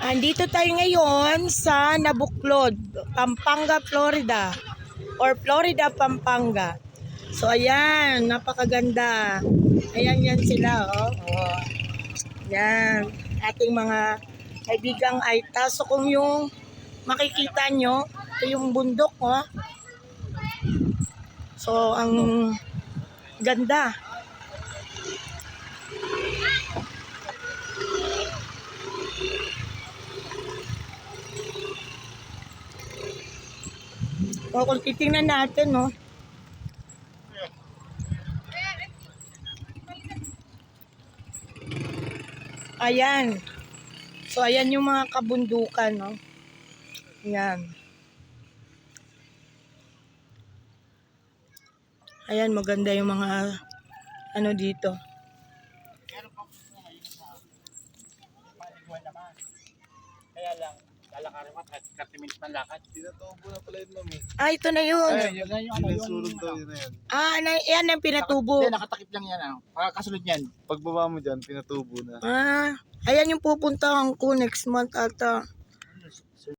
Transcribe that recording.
Andito tayo ngayon sa Nabuklod, Pampanga, Florida. Or Florida, Pampanga. So ayan, napakaganda. Ayan yan sila, oh. oh. Yan, ating mga kaibigang Aita. So kung yung makikita nyo, ito yung bundok, oh. So ang ganda. O kung titingnan natin, no? Ayan. So, ayan yung mga kabundukan, no? Ayan. Ayan, maganda yung mga ano dito. Kaya lang, lalakarin mo, 30 minutes ng lakad. Tinatubo na pala yun, mami. Ah, ito na yun. Ayun, yun, yun, yung ano, yung... Sinasulog daw yun na yan. Ah, na, yan ang pinatubo. Hindi, nakatakip lang yan. Ano. Kasunod yan. Pagbaba mo dyan, pinatubo na. Ah, ayan yung pupuntahan ko next month ata.